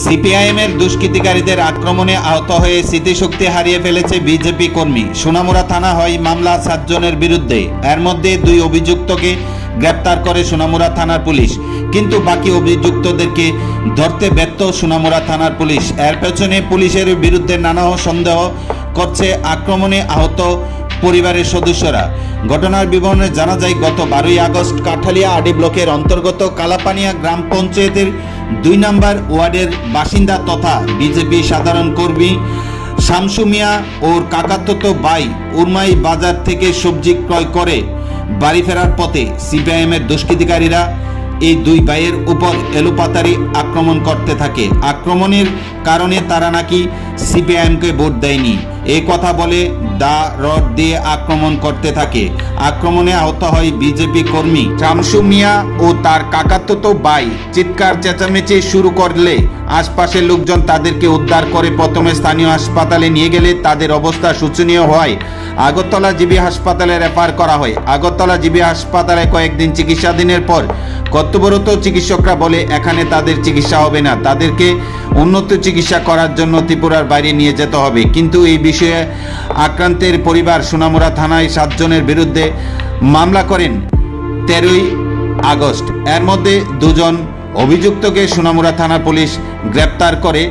CPIM এর দুষ্কৃতিকারীদের আক্রমণে আহত হয়ে স্মৃতিশক্তি হারিয়ে ফেলেছে বিজেপি কর্মী। সোনামুড়া থানা হয় মামলা সাতজনের বিরুদ্ধে। এর মধ্যে দুই অভিযুক্তকে গ্রেপ্তার করে সোনামুড়া থানার পুলিশ। কিন্তু বাকি অভিযুক্তদেরকে ধরতে ব্যর্থ সোনামুড়া থানার পুলিশ। এর পেছনে পুলিশের বিরুদ্ধে নানা সন্দেহ করছে আক্রমণে আহত পরিবারের সদস্যরা। ঘটনার বিবরণে জানা যায়, গত বারোই আগস্ট কাঠালিয়া আডি ব্লকের অন্তর্গত কালাপানিয়া গ্রাম পঞ্চায়েতের দুই নম্বর ওয়ার্ডের বাসিন্দা তথা বিজেপি সাধারণ কর্মী শামসু মিয়া ওর কাকাতো বাই উরমাই বাজার থেকে সবজি ক্রয় করে বাড়ি ফেরার পথে সিপিআইএমের দুষ্কৃতিকারীরা এই দুই ভাইয়ের উপর এলোপাতারি আক্রমণ করতে থাকে। আক্রমণের কারণে তারা নাকি সিপিআইএমকে ভোট দেয়নি। এই কথা বলে দা রড দিয়ে আক্রমণ করতে থাকে। আক্রমণে আহত হয় বিজেপি কর্মী শামসু মিয়া ও তার কাকাতো ভাই চিৎকার চেঁচামেচি শুরু করলে আশপাশের লোকজন তাদেরকে উদ্ধার করে প্রথমে স্থানীয় হাসপাতালে নিয়ে গেলে তাদের অবস্থা শোচনীয় হয়। আগরতলা জিবি হাসপাতালে রেফার করা হয়। আগরতলা জিবি হাসপাতালে কয়েকদিন চিকিৎসাধীনের পর কর্তব্যরত চিকিৎসকরা বলে, এখানে তাদের চিকিৎসা হবে না। তাদেরকে উন্নত চিকিৎসা করার জন্য ত্রিপুরার বাইরে নিয়ে যেতে হবে। কিন্তু এই বিষয়ে আক্রান্তের পরিবার সোনামুড়া থানায় সাতজনের বিরুদ্ধে মামলা করেন তেরোই আগস্ট। এর মধ্যে দুজন অভিযুক্তকে সোনামুড়া থানা পুলিশ গ্রেপ্তার করে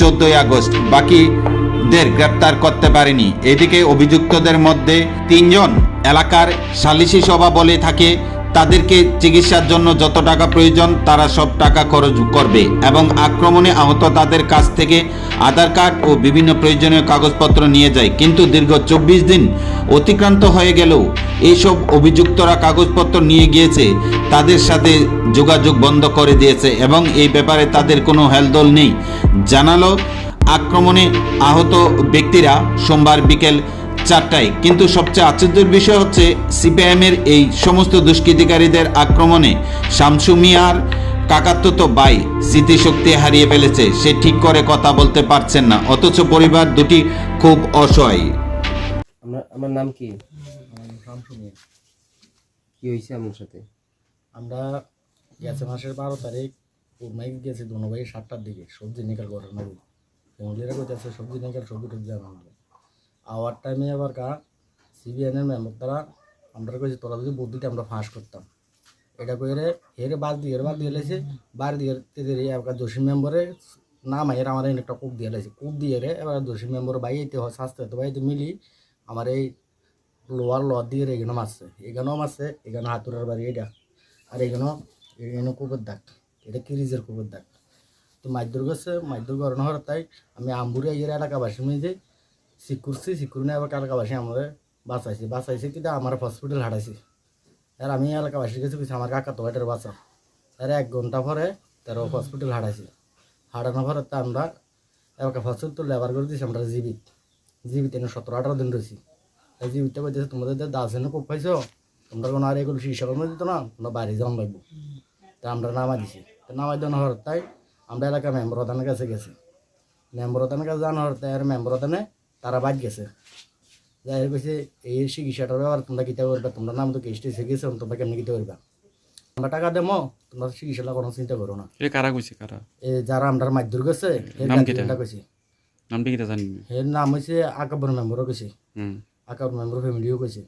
চোদ্দই আগস্ট। বাকিদের গ্রেপ্তার করতে পারেনি। এদিকে অভিযুক্তদের মধ্যে তিনজন এলাকার সালিসি সভা বলে থাকে তাদেরকে চিকিৎসার জন্য যত টাকা প্রয়োজন, তারা সব টাকা খরচ করবে এবং আক্রমণে আহত তাদের কাছ থেকে আধার কার্ড ও বিভিন্ন প্রয়োজনীয় কাগজপত্র নিয়ে যায়। কিন্তু দীর্ঘ চব্বিশ দিন অতিক্রান্ত হয়ে গেলেও এইসব অভিযুক্তরা কাগজপত্র নিয়ে গিয়েছে, তাদের সাথে যোগাযোগ বন্ধ করে দিয়েছে এবং এই ব্যাপারে তাদের কোনো হেলদোল নেই। জানালো, আক্রমণে আহত ব্যক্তিরা সোমবার বিকেল চারটায়। কিন্তু সবচেয়ে আশ্চর্যের বিষয় হচ্ছে সিপিআইএমের এই সমস্ত দুষ্কৃতিকারীদের আক্রমণে শামসু মিয়ার কাকাত্মত বাই স্মৃতিশক্তি হারিয়ে ফেলেছে সে ঠিক করে কথা বলতে পারছেন না অথচ পরিবার দুটি খুব অসহায়। আমার নাম কি? শামসু মিয়া। কি হয়েছে আমার সাথে? আমরা গেছে মাসের বারো তারিখ উর্মাই গেছি দোনো ভাই সাতটার দিকে সবজি নিকাল করে নেব ফ্যামিলিরা কোথাছে সবজি নিকাল সবজি টবজি আনন্দ আওয়ার টাইমে আবার কা সিবিএনের মেম্বার দ্বারা আমরা কইছি, তোরা যদি বুদ্ধিতে আমরা ফাঁস করতাম। এটা কইরে হেরে বাদ দিয়ে বাদ দিয়ে লেছে বার দিয়ে এবার দোষী মেম্বারে না মাইয়ের আমার একটা কূপ দিয়ে লেছে কূপ দিয়ে রে এবার দোষী মেম্বার বাইতে হয়, শাস্তি হতো বাইতে মিলি আমার এই লোয়ার ল দিয়ে এখানে মারছে। এখানেও মারছে, এখানে হাতুরের বাড়ি এটা আর এখানেও এখানে কুকুর দাগ। এটা কিরিজের কুকুর দাগ? তো মাইদুর গেছে মাইদুর করানো হওয়ার তাই আমি আমবুড়ি আইয়ের এলাকাবাসী মিলে ঠিক করছি ঠিক করে আবার এলাকাবাসী আমাদের বাঁচাইছি। বাঁচাইছে কিন্তু আমার হসপিটাল হাঁটাইছি আর আমি এলাকাবাসীর কাছে কিছু আমার কাকা তো এটার বাঁচা আর এক ঘণ্টা পরে তার হসপিটাল হাঁটাইছি হাঁটানোর পরে তা আমরা এলাকা ফসল তো লেবার করে দিয়েছি আমরা জীবিত। জীবিত এনে সতেরো আঠারো দিন রয়েছি। এই জীবিতটা বলতেছে তোমাদের দাসেনে খুব পাইছো তোমরা কোনো আর এগুলো শিক্ষা কর্ম দিত না তোমরা বাইরে যাওয়ান লাগবো তা আমরা নামা দিছি। তো নামাই দেওয়ানো হওয়ার তাই আমরা এলাকার মেম্বার প্রধানের কাছে গেছি। মেম্বার প্রধানের কাছে জানা হওয়ার তাই আর মেম্বার প্রধানে তারা বাদ গেছে। যাই কইছে এই চিকিৎসাটার ব্যাপার তোমরা কিতা করবে? তোমরা নাম তো কেসটি শিখেছো তোমরা কেমনি কিতা করবে? আমরা টাকা দেবো তোমরা চিকিৎসাটা কোনো চিন্তা করো না। এ কারা কইছে কারা? এই যারা আমরা মাধ্যর গেছে নাম কিটা? কইছি। নামটা কিটা জানি এর নাম হয়েছে আকাবর মেম্বারও কইছে। হুম। আকাবর মেম্বার ফ্যামিলিও কইছে।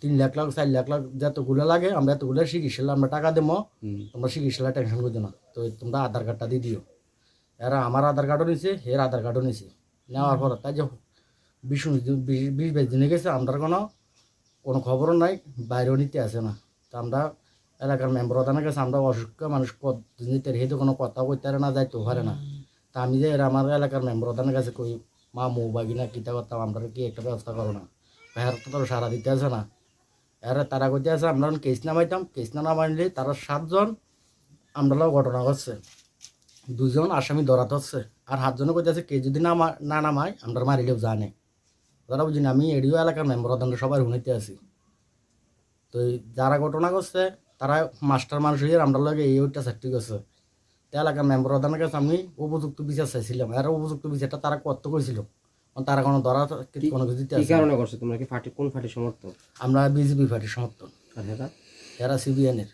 তিন লাখ লাখ চার লাখ লাখ যতগুলো লাগে আমরা এতগুলো চিকিৎসা আমরা টাকা দেবো তোমরা চিকিৎসা টেনশন করছ না। তো তোমরা আধার কার্ডটা দিয়ে দিও। এরা আমার আধার কার্ডও নিছে এর আধার কার্ডও নিছে। নেওয়ার পর তাই যে বিশ বিশ, বাইশ দিনে গেছে আমরা কোনো কোনো খবরও নাই, বাইরেও নিতে আসে না। তো আমরা এলাকার মেম্বার প্রধানের কাছে, আমরা অসুস্থ মানুষ নিতে হেতু কোনো কথা কইতে পারে না, যাইতেও পারে না। তা আমি যে আমার এলাকার মেম্বার প্রধানের কাছে কই, মা মৌ বাগিনা কিতা করতাম আমরা কি একটা ব্যবস্থা করো না? ভাইয়ার তো তারা সারা দিতে আসে না। এরা তারা করতে আছে আমরা কেস নামাইতাম কেস না নামাইলে তারা সাতজন আমরা ঘটনা ঘটছে। দুজন আসামি ধরাতে হচ্ছে। আর সাতজনে করতে আছে কে যদি না না নামায় আমরা মারিলেও জানে তারা বুঝি না আমি এডিও এলাকার মেম্বার প্রধান সবাই শুনিতে আছি। তো যারা ঘটনা করছে তারা মাস্টার মানুষ হয়ে আমরা লগে এই ওইটা সার্টি করছে তো এলাকার মেম্বার প্রধানের কাছে আমি উপযুক্ত বিচার চাইছিলাম। এরা উপযুক্ত বিচারটা তারা কত করেছিল? তারা কোনো ধরা কোনো কিছু দিতে কি কারণে করছ? তোমরা কি পার্টি কোন পার্টি সমর্থন? আমরা বিজেপি পার্টির সমর্থন। আর এরা? সিবিএনের